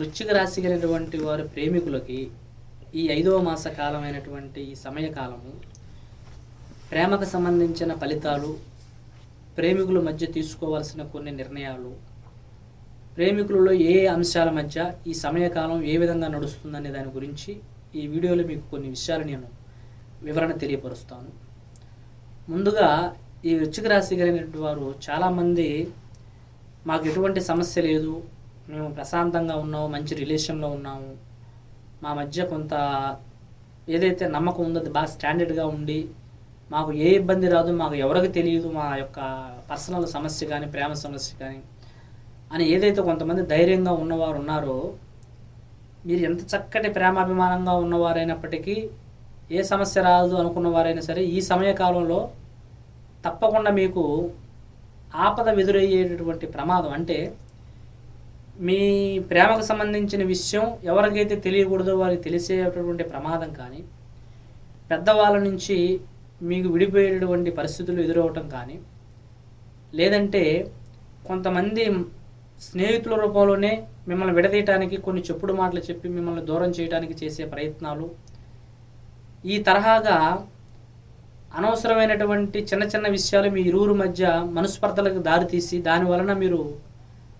వృశ్చిక రాశి కలిగినటువంటి వారి ప్రేమికులకి ఈ ఐదవ మాస కాలమైనటువంటి ఈ సమయకాలము ప్రేమకు సంబంధించిన ఫలితాలు ప్రేమికుల మధ్య తీసుకోవాల్సిన కొన్ని నిర్ణయాలు ప్రేమికులలో ఏ అంశాల మధ్య ఈ సమయకాలం ఏ విధంగా నడుస్తుందనే దాని గురించి ఈ వీడియోలో మీకు కొన్ని విషయాలు నేను వివరణ తెలియపరుస్తాను. ముందుగా ఈ వృశ్చిక రాశి కలిగినటువంటి వారు చాలామంది మాకు ఎటువంటి సమస్య లేదు మేము ప్రశాంతంగా ఉన్నాము మంచి రిలేషన్లో ఉన్నాము మా మధ్య కొంత ఏదైతే నమ్మకం ఉందో అది బాగా స్టాండర్డ్గా ఉండి మాకు ఏ ఇబ్బంది రాదు మాకు ఎవరికి తెలియదు మా యొక్క పర్సనల్ సమస్య కానీ ప్రేమ సమస్య కానీ అని ఏదైతే కొంతమంది ధైర్యంగా ఉన్నవారు ఉన్నారో మీరు ఎంత చక్కటి ప్రేమాభిమానంగా ఉన్నవారైనప్పటికీ ఏ సమస్య రాదు అనుకున్నవారైనా సరే ఈ సమయకాలంలో తప్పకుండా మీకు ఆపద ఎదురయ్యేటటువంటి ప్రమాదం అంటే మీ ప్రేమకు సంబంధించిన విషయం ఎవరికైతే తెలియకూడదో వారికి తెలిసేటటువంటి ప్రమాదం కానీ పెద్దవాళ్ళ నుంచి మీకు విడిపోయేటటువంటి పరిస్థితులు ఎదురవటం కానీ లేదంటే కొంతమంది స్నేహితుల రూపంలోనే మిమ్మల్ని విడదీయటానికి కొన్ని చెప్పుడు మాటలు చెప్పి మిమ్మల్ని దూరం చేయడానికి చేసే ప్రయత్నాలు ఈ తరహాగా అనవసరమైనటువంటి చిన్న చిన్న విషయాలు మీ ఇరువురు మధ్య మనస్పర్ధలకు దారితీసి దాని వలన మీరు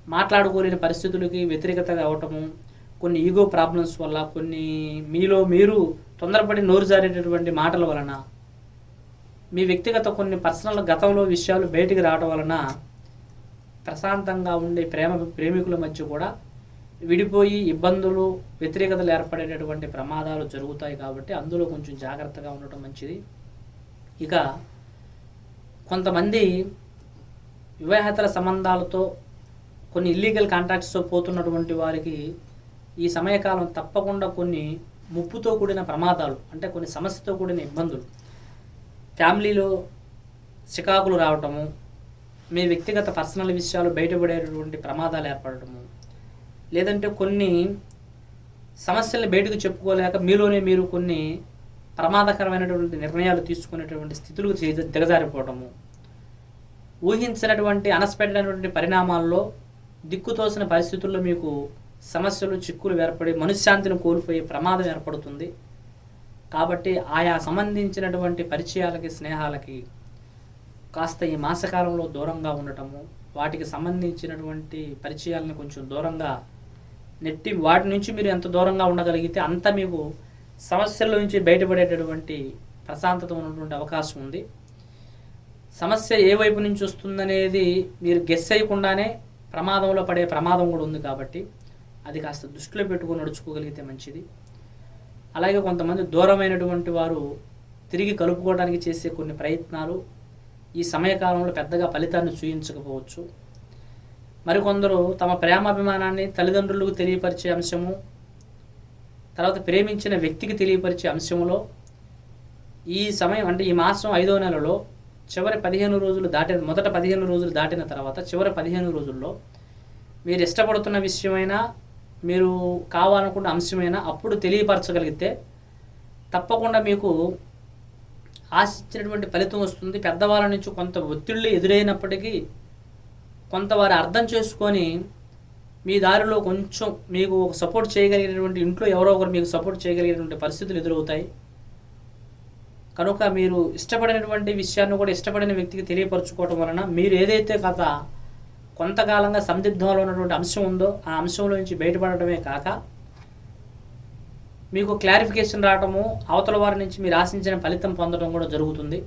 మాట్లాడుకోలేని పరిస్థితులకి వ్యతిరేకత అవటము కొన్ని ఈగో ప్రాబ్లమ్స్ వల్ల కొన్ని మీలో మీరు తొందరపడి నోరు జారేటటువంటి మాటల వలన మీ వ్యక్తిగత కొన్ని పర్సనల్ గతంలో విషయాలు బయటికి రావడం వలన ప్రశాంతంగా ఉండే ప్రేమ ప్రేమికుల మధ్య కూడా విడిపోయి ఇబ్బందులు వ్యతిరేకతలు ఏర్పడేటటువంటి ప్రమాదాలు జరుగుతాయి కాబట్టి అందులో కొంచెం జాగ్రత్తగా ఉండటం మంచిది. ఇక కొంతమంది వివాహేతర సంబంధాలతో కొన్ని ఇల్లీగల్ కాంట్రాక్ట్స్తో పోతున్నటువంటి వారికి ఈ సమయకాలం తప్పకుండా కొన్ని ముప్పుతో కూడిన ప్రమాదాలు అంటే కొన్ని సమస్యతో కూడిన ఇబ్బందులు. ఫ్యామిలీలో చికాకులు రావటము మీ వ్యక్తిగత పర్సనల్ విషయాలు బయటపడేటటువంటి ప్రమాదాలు ఏర్పడటము లేదంటే కొన్ని సమస్యల్ని బయటకు చెప్పుకోలేక మీలోనే మీరు కొన్ని ప్రమాదకరమైనటువంటి నిర్ణయాలు తీసుకునేటువంటి స్థితులకు చే దిగజారిపోవటము. ఊహించినటువంటి అనస్పెక్టెడ్ పరిణామాల్లో దిక్కుతోసిన పరిస్థితుల్లో మీకు సమస్యలు చిక్కులు ఏర్పడి మనశ్శాంతిని కోల్పోయే ప్రమాదం ఏర్పడుతుంది. కాబట్టి ఆయా సంబంధించినటువంటి పరిచయాలకి స్నేహాలకి కాస్త ఈ మాసకాలంలో దూరంగా ఉండటము వాటికి సంబంధించినటువంటి పరిచయాలను కొంచెం దూరంగా నెట్టి వాటి నుంచి మీరు ఎంత దూరంగా ఉండగలిగితే అంత మీకు సమస్యల నుంచి బయటపడేటటువంటి ప్రశాంతత ఉన్నటువంటి అవకాశం ఉంది. సమస్య ఏ వైపు నుంచి వస్తుందనేది మీరు గెస్ చేయకుండానే ప్రమాదంలో పడే ప్రమాదం కూడా ఉంది కాబట్టి అది కాస్త దృష్టిలో పెట్టుకొని నడుచుకోగలిగితే మంచిది. అలాగే కొంతమంది దూరమైనటువంటి వారు తిరిగి కలుపుకోవడానికి చేసే కొన్ని ప్రయత్నాలు ఈ సమయకాలంలో పెద్దగా ఫలితాన్ని చూయించకపోవచ్చు. మరికొందరు తమ ప్రేమాభిమానాన్ని తల్లిదండ్రులకు తెలియపరిచే అంశము తర్వాత ప్రేమించిన వ్యక్తికి తెలియపరిచే అంశంలో ఈ సమయం అంటే ఈ మాసం ఐదో నెలలో చివరి పదిహేను రోజులు దాటిన మొదట పదిహేను రోజులు దాటిన తర్వాత చివరి పదిహేను రోజుల్లో మీరు ఇష్టపడుతున్న విషయమైనా మీరు కావాలనుకున్న అంశమైనా అప్పుడు తెలియపరచగలిగితే తప్పకుండా మీకు ఆశించినటువంటి ఫలితం వస్తుంది. పెద్దవాళ్ళ నుంచి కొంత ఒత్తిళ్ళు ఎదురైనప్పటికీ కొంత వారు అర్థం చేసుకొని మీ దారిలో కొంచెం మీకు ఒక సపోర్ట్ చేయగలిగినటువంటి ఇంట్లో ఎవరో ఒకరు మీకు సపోర్ట్ చేయగలిగినటువంటి పరిస్థితులు ఎదురవుతాయి. కనుక మీరు ఇష్టపడినటువంటి విషయాన్ని కూడా ఇష్టపడిన వ్యక్తికి తెలియపరచుకోవటం వలన మీరు ఏదైతే కథ కొంతకాలంగా సందిగ్ధంలో ఉన్నటువంటి అంశం ఉందో ఆ అంశంలో నుంచి బయటపడటమే కాక మీకు క్లారిఫికేషన్ రావటము అవతల వారి నుంచి మీరు ఆశించిన ఫలితం పొందడం కూడా జరుగుతుంది.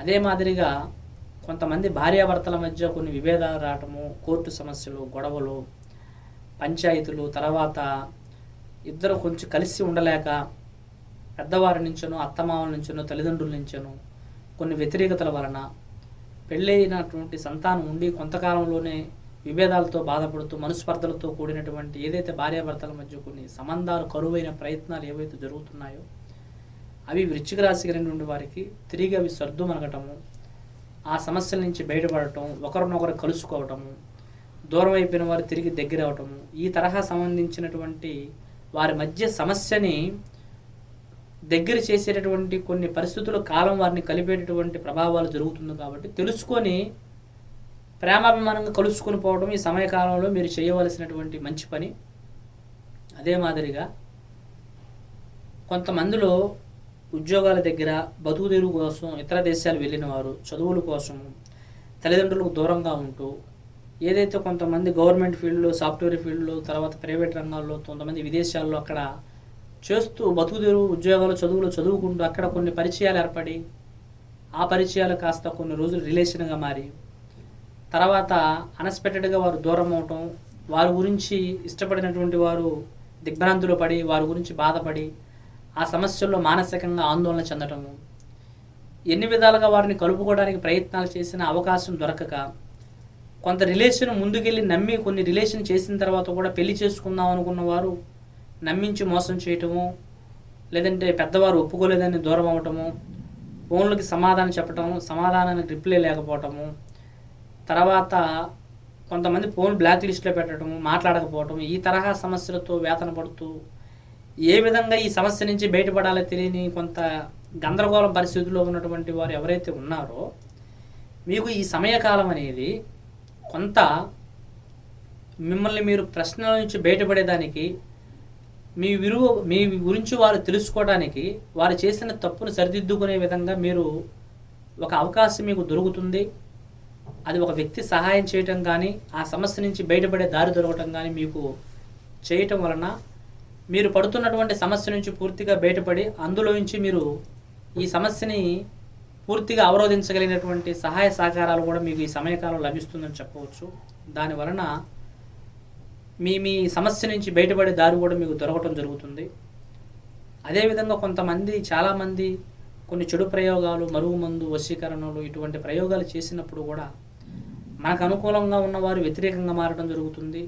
అదే మాదిరిగా కొంతమంది భార్యాభర్తల మధ్య కొన్ని విభేదాలు రావటము కోర్టు సమస్యలు గొడవలు పంచాయతీలు తర్వాత ఇద్దరు కొంచెం కలిసి ఉండలేక పెద్దవారి నుంచనో అత్తమామల నుంచనో తల్లిదండ్రుల నుంచనో కొన్ని వ్యతిరేకతల వలన పెళ్ళైనటువంటి సంతానం ఉండి కొంతకాలంలోనే విభేదాలతో బాధపడుతూ మనస్పర్ధలతో కూడినటువంటి ఏదైతే భార్యాభర్తల మధ్య కొన్ని సంబంధాలు కరువైన ప్రయత్నాలు ఏవైతే జరుగుతున్నాయో అవి వృచ్చిక రాశి వారికి తిరిగి అవి సర్దుమనగటము ఆ సమస్యల నుంచి బయటపడటం ఒకరినొకరు కలుసుకోవటము దూరం అయిపోయిన వారు తిరిగి దగ్గర అవటము ఈ తరహా సంబంధించినటువంటి వారి మధ్య సమస్యని దగ్గర చేసేటటువంటి కొన్ని పరిస్థితులు కాలం వారిని కలిపేటటువంటి ప్రభావాలు జరుగుతుంది కాబట్టి తెలుసుకొని ప్రేమాభిమానంగా కలుసుకొని పోవడం ఈ సమయకాలంలో మీరు చేయవలసినటువంటి మంచి పని. అదే మాదిరిగా కొంతమందిలో ఉద్యోగాల దగ్గర బతుకు తెరుగు కోసం ఇతర దేశాలు వెళ్ళిన వారు చదువుల కోసం తల్లిదండ్రులకు దూరంగా ఉంటూ ఏదైతే కొంతమంది గవర్నమెంట్ ఫీల్డ్లో సాఫ్ట్వేర్ ఫీల్డ్లో తర్వాత ప్రైవేట్ రంగాల్లో కొంతమంది విదేశాల్లో అక్కడ చేస్తూ బతుకుదేరు ఉద్యోగాలు చదువులు చదువుకుంటూ అక్కడ కొన్ని పరిచయాలు ఏర్పడి ఆ పరిచయాలు కాస్త కొన్ని రోజులు రిలేషన్గా మారి తర్వాత అన్ఎక్స్పెక్టెడ్గా వారు దూరం అవటం వారి గురించి ఇష్టపడినటువంటి వారు దిగ్భ్రాంతులు పడి వారి గురించి బాధపడి ఆ సమస్యల్లో మానసికంగా ఆందోళన చెందటము. ఎన్ని విధాలుగా వారిని కలుపుకోవడానికి ప్రయత్నాలు చేసిన అవకాశం దొరకక కొంత రిలేషన్ ముందుకెళ్ళి నమ్మి కొన్ని రిలేషన్ చేసిన తర్వాత కూడా పెళ్ళి చేసుకుందాం అనుకున్న వారు నమ్మించి మోసం చేయటము లేదంటే పెద్దవారు ఒప్పుకోలేదని దూరం అవ్వటము ఫోన్లకి సమాధానం చెప్పటం సమాధానానికి రిప్లై లేకపోవటము తర్వాత కొంతమంది ఫోన్ బ్లాక్ లిస్ట్లో పెట్టడము మాట్లాడకపోవటం ఈ తరహా సమస్యలతో వేతన పడుతూ ఏ విధంగా ఈ సమస్య నుంచి బయటపడాలో తెలియని కొంత గందరగోళం పరిస్థితుల్లో ఉన్నటువంటి వారు ఎవరైతే ఉన్నారో మీకు ఈ సమయకాలం అనేది కొంత మిమ్మల్ని మీరు ప్రశ్నల నుంచి బయటపడేదానికి మీ విలువ మీ గురించి వారు తెలుసుకోవడానికి వారు చేసిన తప్పును సరిదిద్దుకునే విధంగా మీరు ఒక అవకాశం మీకు దొరుకుతుంది. అది ఒక వ్యక్తి సహాయం చేయటం కానీ ఆ సమస్య నుంచి బయటపడే దారి దొరకటం కానీ మీకు చేయటం వలన మీరు పడుతున్నటువంటి సమస్య నుంచి పూర్తిగా బయటపడి అందులో నుంచి మీరు ఈ సమస్యని పూర్తిగా అవరోధించగలిగినటువంటి సహాయ సహకారాలు కూడా మీకు ఈ సమయకాలం లభిస్తుందని చెప్పవచ్చు. దాని వలన మీ మీ సమస్య నుంచి బయటపడే దారి కూడా మీకు దొరకటం జరుగుతుంది. అదేవిధంగా కొంతమంది చాలామంది కొన్ని చెడు ప్రయోగాలు మరుగు మందు వశీకరణలు ఇటువంటి ప్రయోగాలు చేసినప్పుడు కూడా మనకు అనుకూలంగా ఉన్నవారు వ్యతిరేకంగా మారడం జరుగుతుంది.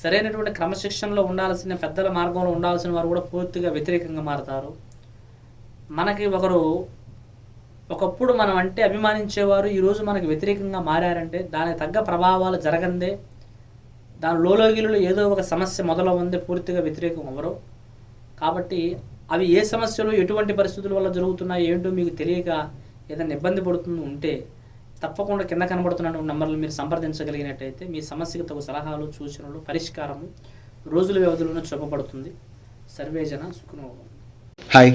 సరైనటువంటి క్రమశిక్షణలో ఉండాల్సిన పెద్దల మార్గంలో ఉండాల్సిన వారు కూడా పూర్తిగా వ్యతిరేకంగా మారతారు. మనకి ఒకరు ఒకప్పుడు మనం అంటే అభిమానించేవారు ఈరోజు మనకు వ్యతిరేకంగా మారారంటే దానికి తగ్గ ప్రభావాలు జరగందే దాని లోలోగిలో ఏదో ఒక సమస్య మొదలవుంది పూర్తిగా వ్యతిరేకం అవ్వరు కాబట్టి అవి ఏ సమస్యలు ఎటువంటి పరిస్థితుల వల్ల జరుగుతున్నాయి ఏంటో మీకు తెలియక ఏదైనా ఇబ్బంది పడుతుంది ఉంటే తప్పకుండా కింద కనబడుతున్న నంబర్లు మీరు సంప్రదించగలిగినట్టయితే మీ సమస్యకు తగు సలహాలు సూచనలు పరిష్కారము రోజుల వ్యవధిలోనే చూపబడుతుంది. సర్వేజన సుఖనోభం హాయ్.